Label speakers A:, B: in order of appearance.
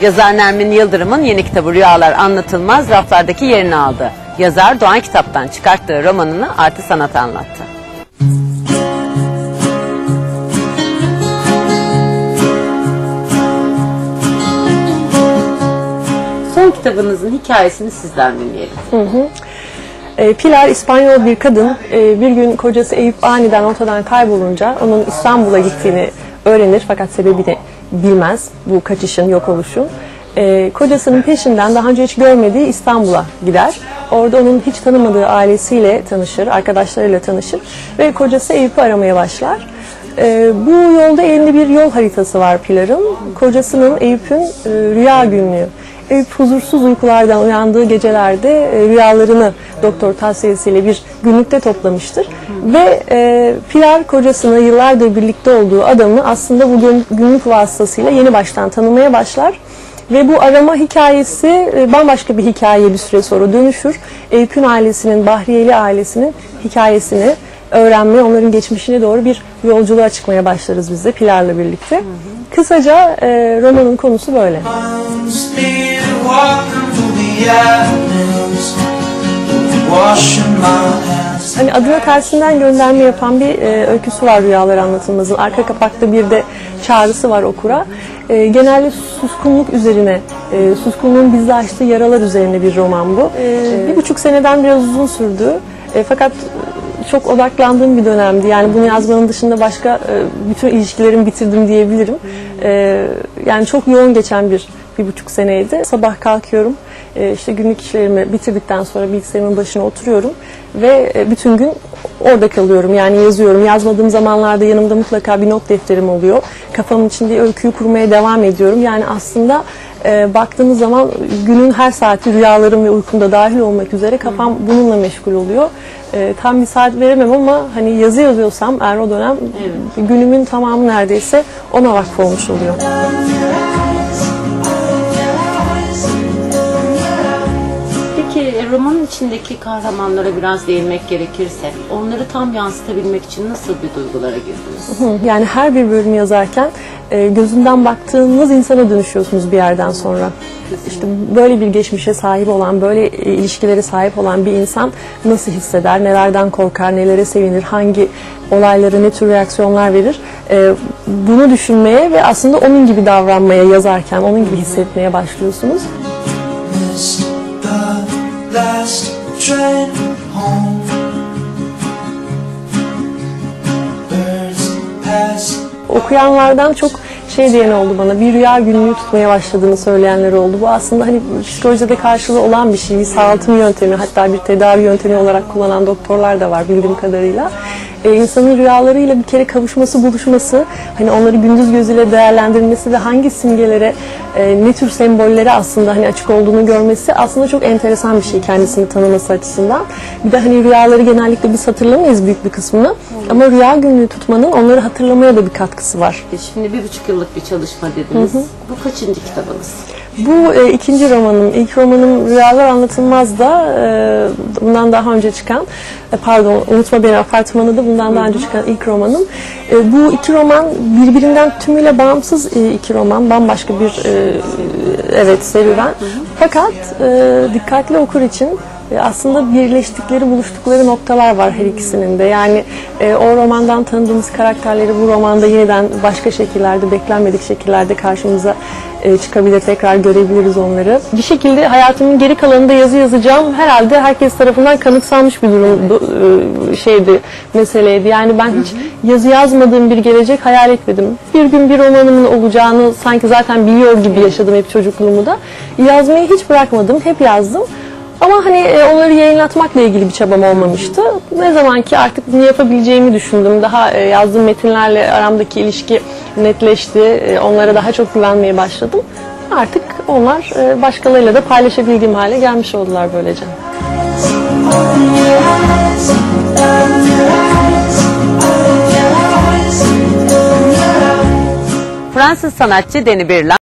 A: Yazar Nermin Yıldırım'ın yeni kitabı Rüyalar Anlatılmaz raflardaki yerini aldı. Yazar Doğan Kitap'tan çıkarttığı romanını Artı Sanat anlattı. Son kitabınızın hikayesini sizden dinleyelim.
B: E, Pilar İspanyol bir kadın. E, bir gün kocası Eyüp aniden ortadan kaybolunca onun İstanbul'a gittiğini öğrenir fakat sebebini bilmez bu kaçışın, yok oluşun. E, kocasının peşinden daha önce hiç görmediği İstanbul'a gider. Orada onun hiç tanımadığı ailesiyle tanışır, arkadaşlarıyla tanışır ve kocası Eyüp'ü aramaya başlar. E, bu yolda elinde bir yol haritası var Pilar'ın. Kocasının Eyüp'ün e, rüya günlüğü. Eyüp huzursuz uykulardan uyandığı gecelerde e, rüyalarını doktor tavsiyesiyle bir günlükte toplamıştır. Ve e, Pilar kocasını yıllardır birlikte olduğu adamı aslında bu gün- günlük vasıtasıyla yeni baştan tanımaya başlar. Ve bu arama hikayesi e, bambaşka bir hikayeye bir süre sonra dönüşür. Eyüp'ün ailesinin, Bahriyeli ailesinin hikayesini öğrenmeye, onların geçmişine doğru bir yolculuğa çıkmaya başlarız biz de Pilar'la birlikte. Kısaca e, romanın konusu böyle. Hani adına tersinden gönderme yapan bir e, öyküsü var Rüyalar Anlatılmaz'ın. Arka kapakta bir de çağrısı var okura. E, genelde suskunluk üzerine, e, suskunluğun bizde açtığı yaralar üzerine bir roman bu. E, bir buçuk seneden biraz uzun sürdü. E, fakat çok odaklandığım bir dönemdi. Yani bunu yazmanın dışında başka e, bütün ilişkilerimi bitirdim diyebilirim. E, yani çok yoğun geçen bir bir buçuk seneydi. Sabah kalkıyorum. E, işte günlük işlerimi bitirdikten sonra bilgisayarımın başına oturuyorum ve e, bütün gün orada kalıyorum. Yani yazıyorum. Yazmadığım zamanlarda yanımda mutlaka bir not defterim oluyor. Kafamın içinde öyküyü kurmaya devam ediyorum. Yani aslında e, baktığınız zaman günün her saati rüyalarım ve uykumda dahil olmak üzere kafam bununla meşgul oluyor. E, tam bir saat veremem ama hani yazı yazıyorsam eğer o dönem günümün tamamı neredeyse ona vakfolmuş oluyor.
A: Romanın içindeki kahramanlara biraz değinmek gerekirse onları tam yansıtabilmek için nasıl bir duygulara girdiniz?
B: Yani her bir bölümü yazarken e, gözünden baktığınız insana dönüşüyorsunuz bir yerden sonra. İşte böyle bir geçmişe sahip olan, böyle e, ilişkilere sahip olan bir insan nasıl hisseder, nelerden korkar, nelere sevinir, hangi olaylara ne tür reaksiyonlar verir. E, bunu düşünmeye ve aslında onun gibi davranmaya yazarken, onun gibi hissetmeye başlıyorsunuz.
C: Train home.
B: Okuyanlardan çok şey diyen oldu bana bir rüya günlüğü tutmaya başladığını söyleyenler oldu. Bu aslında hani psikolojide karşılığı olan bir şey. Bir sağaltım yöntemi hatta bir tedavi yöntemi olarak kullanan doktorlar da var bildiğim kadarıyla. Ee, insanın rüyalarıyla bir kere kavuşması, buluşması, hani onları gündüz gözüyle değerlendirmesi ve hangi simgelere, e, ne tür sembollere aslında hani açık olduğunu görmesi aslında çok enteresan bir şey kendisini tanıması açısından. Bir de hani rüyaları genellikle biz hatırlamayız büyük bir kısmını. Ama rüya günlüğü tutmanın onları hatırlamaya da bir katkısı var.
A: Şimdi bir buçuk yıllık bir çalışma dediniz. Bu kaçıncı kitabınız?
B: Bu e, ikinci romanım. İlk romanım Rüyalar Anlatılmaz da e, bundan daha önce çıkan, e, pardon Unutma Beni Apartmanı da bundan daha önce çıkan ilk romanım. E, bu iki roman birbirinden tümüyle bağımsız e, iki roman. Bambaşka bir e, evet serüven. Fakat e, dikkatli okur için aslında birleştikleri, buluştukları noktalar var her ikisinin de. Yani e, o romandan tanıdığımız karakterleri bu romanda yeniden başka şekillerde, beklenmedik şekillerde karşımıza e, çıkabilir, tekrar görebiliriz onları. Bir şekilde hayatımın geri kalanında yazı yazacağım. Herhalde herkes tarafından kanıksanmış bir durumdu, e, şeydi, meseleydi. Yani ben hiç yazı yazmadığım bir gelecek hayal etmedim. Bir gün bir romanımın olacağını sanki zaten biliyor gibi yaşadım hep çocukluğumu da. Yazmayı hiç bırakmadım, hep yazdım. Ama hani e, onları yayınlatmakla ilgili bir çabam olmamıştı. Ne zaman ki artık bunu yapabileceğimi düşündüm. Daha e, yazdığım metinlerle aramdaki ilişki netleşti. E, Onlara daha çok güvenmeye başladım. Artık onlar başkalarıyla da paylaşabildiğim hale gelmiş oldular böylece.
A: Fransız sanatçı Denis Birlan